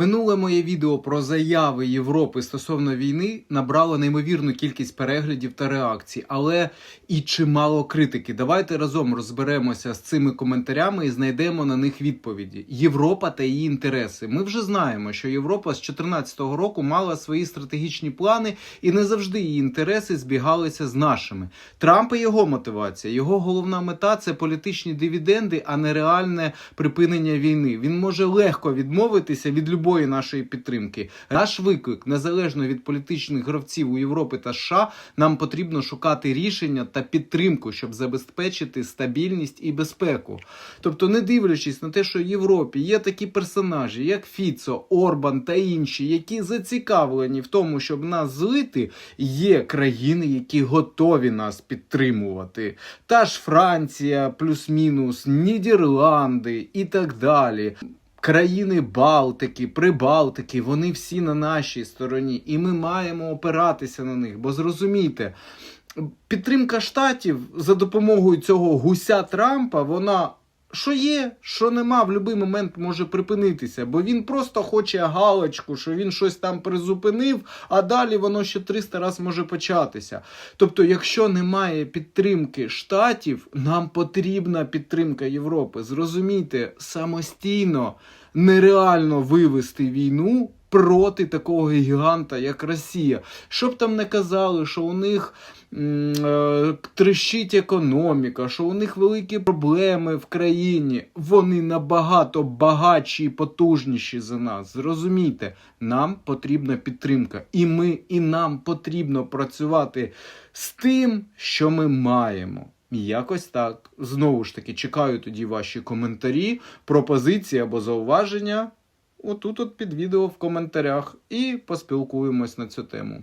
Минуле моє відео про заяви Європи стосовно війни набрало неймовірну кількість переглядів та реакцій, але і чимало критики. Давайте разом розберемося з цими коментарями і знайдемо на них відповіді. Європа та її інтереси. Ми вже знаємо, що Європа з 2014 року мала свої стратегічні плани, і не завжди її інтереси збігалися з нашими. Трамп і його мотивація. Його головна мета це політичні дивіденди, а не реальне припинення війни. Він може легко відмовитися від любої нашої підтримки. Наш виклик, незалежно від політичних гравців у Європі та США, нам потрібно шукати рішення та підтримку, щоб забезпечити стабільність і безпеку. Тобто, не дивлячись на те, що в Європі є такі персонажі, як Фіцо, Орбан та інші, які зацікавлені в тому, щоб нас злити, є країни, які готові нас підтримувати. Та ж Франція, плюс-мінус, Нідерланди і так далі. Країни Балтики, Прибалтики, вони всі на нашій стороні, і ми маємо опиратися на них. Бо зрозумійте, підтримка штатів за допомогою цього гуся Трампа, вона що є, що нема, в будь-який момент може припинитися, бо він просто хоче галочку, що він щось там призупинив, а далі воно ще 300 разів може початися. Тобто, якщо немає підтримки штатів, нам потрібна підтримка Європи. Зрозумійте, самостійно нереально вивести війну. Проти такого гіганта, як Росія. Щоб там не казали, що у них е, трещить економіка, що у них великі проблеми в країні. Вони набагато багатші і потужніші за нас. Зрозумійте, нам потрібна підтримка. І ми, і нам потрібно працювати з тим, що ми маємо. Якось так. Знову ж таки, чекаю тоді ваші коментарі, пропозиції або зауваження. Отут от під відео в коментарях і поспілкуємось на цю тему.